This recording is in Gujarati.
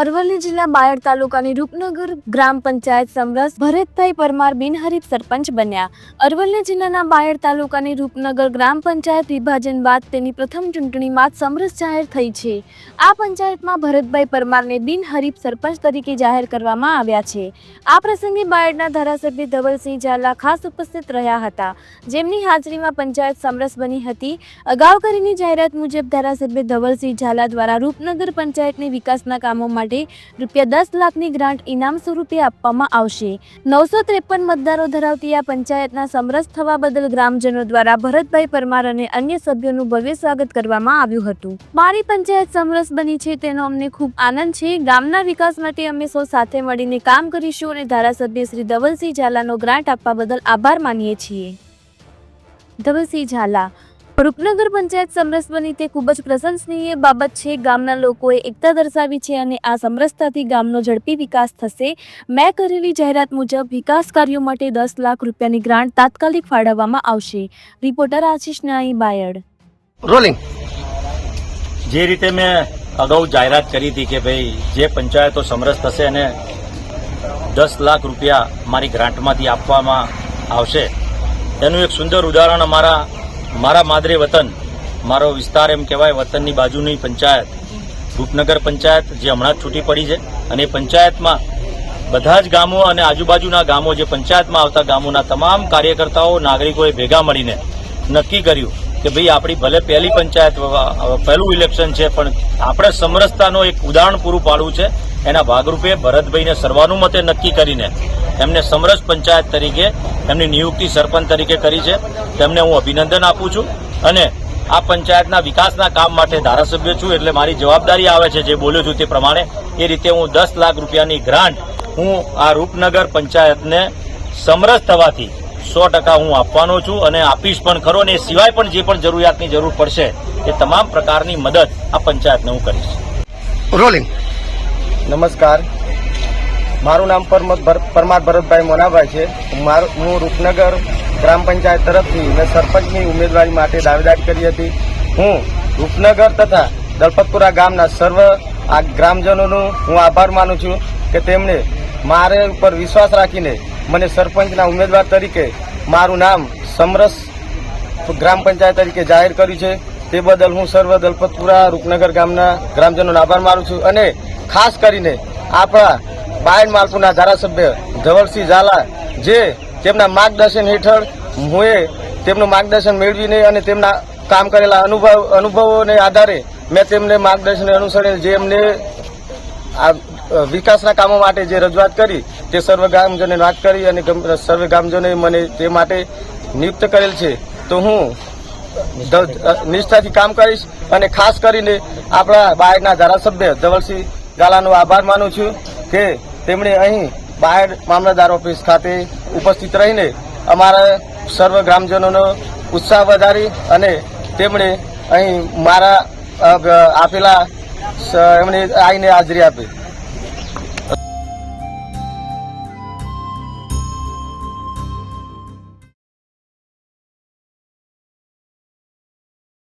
અરવલ્લી જિલ્લા બાયડ તાલુકાની રૂપનગર ગ્રામ પંચાયત સમરસ ભરતભાઈ પરમાર બિનહરીફ સરપંચ બન્યા. અરવલ્લી જિલ્લાના બાયડ તાલુકાની રૂપનગર ગ્રામ પંચાયત વિભાજન બાદ તેની પ્રથમ ચૂંટણીમાં સમરસ જાહેર થઈ છે. આ પંચાયતમાં ભરતભાઈ પરમારને બિનહરીફ સરપંચ તરીકે જાહેર કરવામાં આવ્યા છે. આ પ્રસંગે બાયડના ધારાસભ્ય ધવલસિંહ ઝાલા ખાસ ઉપસ્થિત રહ્યા હતા. જેમની હાજરીમાં પંચાયત સમરસ બની હતી. અગાઉ કરેલી જાહેરાત મુજબ ધારાસભ્ય ધવલસિંહ ઝાલા દ્વારા રૂપનગર પંચાયતની વિકાસના કામો માટે રૂપિયા દસ લાખની ગ્રાન્ટ ઇનામ સ્વરૂપે આપવામાં આવશે. નવસો ત્રેપન મતદારો ધરાવતી આ પંચાયતના સમરસ થવા બદલ ગ્રામજનો દ્વારા ભરતભાઈ પરમાર અને અન્ય સભ્યોનું ભવ્ય સ્વાગત કરવામાં આવ્યું હતું. મારી પંચાયત સમરસ બની છે તેનો અમને ખૂબ આનંદ છે. ગામના વિકાસ માટે અમે સૌ સાથે મળીને કામ કરીશું અને ધારાસભ્ય શ્રી ધવલસિંહ ઝાલાનો ગ્રાન્ટ આપવા બદલ આભાર માનીએ છીએ. ધવલસિંહ ઝાલા રૂપનગર પંચાયત સમરસ બની તે ખૂબ જ પ્રશંસનીય બાબત છે. ગામના લોકોએ એકતા દર્શાવી છે અને આ સમરસતાથી ગામનો ઝડપી વિકાસ થશે. મેં કરેલી જાહેરાત મુજબ વિકાસ કાર્યો માટે દસ લાખ રૂપિયાની ગ્રાન્ટ તાત્કાલિક ફાળવવામાં આવશે. રિપોર્ટર આશિષ નાઈ બાયડ. રોલિંગ જે રીતે મેં અગાઉ જાહેરાત કરી હતી કે ભાઈ જે પંચાયતો સમરસ થશે અને દસ લાખ રૂપિયા મારી ગ્રાન્ટમાંથી આપવામાં આવશે. તેનું એક સુંદર ઉદાહરણ અમારા મારા માદરે વતન, મારો વિસ્તાર એમ કહેવાય, વતનની બાજુની પંચાયત. રૂપનગર પંચાયત જે હમણાં જ છૂટી પડી છે અને પંચાયતમાં બધા જ ગામો અને આજુબાજુના ગામો જે પંચાયતમાં આવતા ગામોના તમામ કાર્યકર્તાઓ, નાગરિકોએ ભેગા મળીને નક્કી કર્યું કે ભાઈ આપણી ભલે પહેલી પંચાયત પહેલું ઇલેક્શન છે, પણ આપણે સમરસતાનો એક ઉદાહરણ પૂરું પાડવું છે. એના ભાગરૂપે ભરતભાઈને સર્વાનુમતે નક્કી કરીને એમને સમરસ પંચાયત તરીકે એમની નિયુક્તિ સરપંચ તરીકે કરી છે. તેમને હું અભિનંદન આપું છું અને આ પંચાયતના વિકાસના કામ માટે ધારાસભ્ય છું એટલે મારી જવાબદારી આવે છે જે બોલ્યો છું તે પ્રમાણે. એ રીતે હું દસ લાખ રૂપિયાની ગ્રાન્ટ હું આ રૂપનગર પંચાયતને સમરસ થવાથી સો ટકા હું આપવાનો છું અને આપીશ પણ ખરો અને એ સિવાય પણ જે પણ જરૂરિયાતની જરૂર પડશે એ તમામ પ્રકારની મદદ આ પંચાયતને હું કરીશ. રોલિંગ નમસ્કાર. મારું નામ પરમાર ભરતભાઈ મોનાભાઈ છે. હું રૂપનગર ગ્રામ પંચાયત તરફથી મેં સરપંચની ઉમેદવારી માટે દાવેદારી કરી હતી. હું રૂપનગર તથા દલપતપુરા ગામના સર્વ આ ગ્રામજનોનો હું આભાર માનું છું કે તેમણે મારે ઉપર વિશ્વાસ રાખીને મને સરપંચના ઉમેદવાર તરીકે મારું નામ સમરસ ગ્રામ પંચાયત તરીકે જાહેર કર્યું છે. તે બદલ હું સર્વ દલપતપુરા, રૂપનગર ગામના ગ્રામજનોનો આભાર માનું છું અને ખાસ કરીને આપણા બાયડ માલપુરના ધારાસભ્ય ધવલસિંહ ઝાલા જે તેમના માર્ગદર્શન હેઠળ હું તેમનું માર્ગદર્શન મેળવીને અને તેમના કામ કરેલા અનુભવ અનુભવોને આધારે મેં તેમને માર્ગદર્શન અનુસરીને જે એમને આ વિકાસના કામો માટે જે રજૂઆત કરી તે સર્વ ગામજનોને વાત કરી અને સર્વે ગામજનોએ મને તે માટે નિયુક્ત કરેલ છે. તો હું નિષ્ઠાથી કામ કરીશ અને ખાસ કરીને આપણા બાયડના ધારાસભ્ય ધવલસિંહ ગાલાનો આભાર માનું છું કે તેમણે અહીં બાયડ મામલતદાર ઓફિસ ખાતે ઉપસ્થિત રહીને અમારા સર્વ ગ્રામજનોનો ઉત્સાહ વધારી અને તેમણે અહીં મારા આપેલા એમણે આવીને હાજરી આપી.